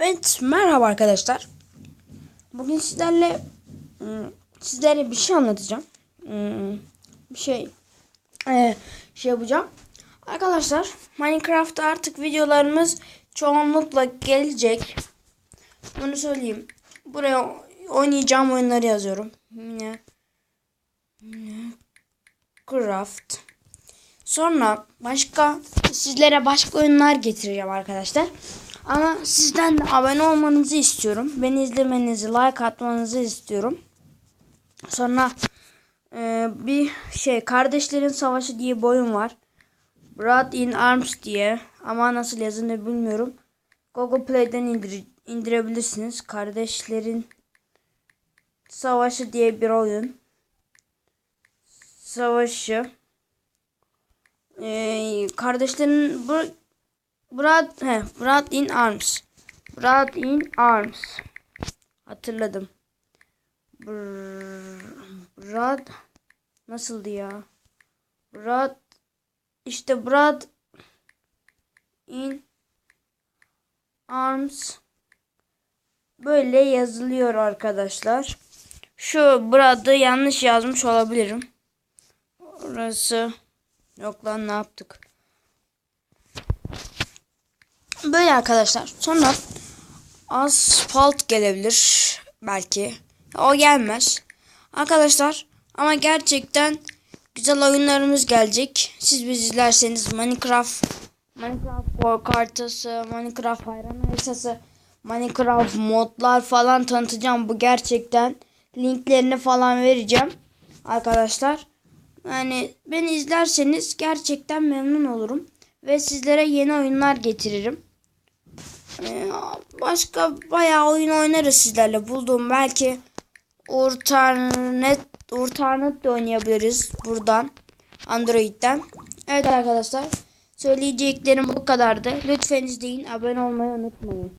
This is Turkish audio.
Evet merhaba arkadaşlar. Bugün sizlerle ım, sizlere bir şey anlatacağım. Im, Bir şey eee, şey yapacağım. Arkadaşlar Minecraft'ta artık videolarımız çoğunlukla gelecek. Bunu söyleyeyim. Buraya oynayacağım oyunları yazıyorum. Minecraft. Sonra başka sizlere başka oyunlar getireceğim arkadaşlar. Ama sizden de abone olmanızı istiyorum. Beni izlemenizi, like atmanızı istiyorum. Sonra e, bir şey Kardeşlerin Savaşı diye bir oyun var. Blood in Arms diye ama nasıl yazılır bilmiyorum. Google Play'den indir indirebilirsiniz. Kardeşlerin Savaşı diye bir oyun. Savaşı. Ee, kardeşlerin bu Brad, he, Brad in Arms. Brad in Arms. Hatırladım. Br Brad nasıldı ya? Brad işte Brad in Arms böyle yazılıyor arkadaşlar. Şu Brad'ı yanlış yazmış olabilirim. Orası yok lan ne yaptık? Böyle arkadaşlar. Sonra asfalt gelebilir belki. O gelmez. Arkadaşlar ama gerçekten güzel oyunlarımız gelecek. Siz biz izlerseniz Minecraft Minecraft korku haritası, Minecraft hayran haritası, Minecraft modlar falan tanıtacağım. Bu gerçekten linklerini falan vereceğim arkadaşlar. Yani beni izlerseniz gerçekten memnun olurum ve sizlere yeni oyunlar getiririm. Ee, başka bayağı oyun oynarız sizlerle. Bulduğum belki Urtanet Urtanet de oynayabiliriz buradan Android'den. Evet arkadaşlar söyleyeceklerim bu kadardı. Lütfen izleyin, abone olmayı unutmayın.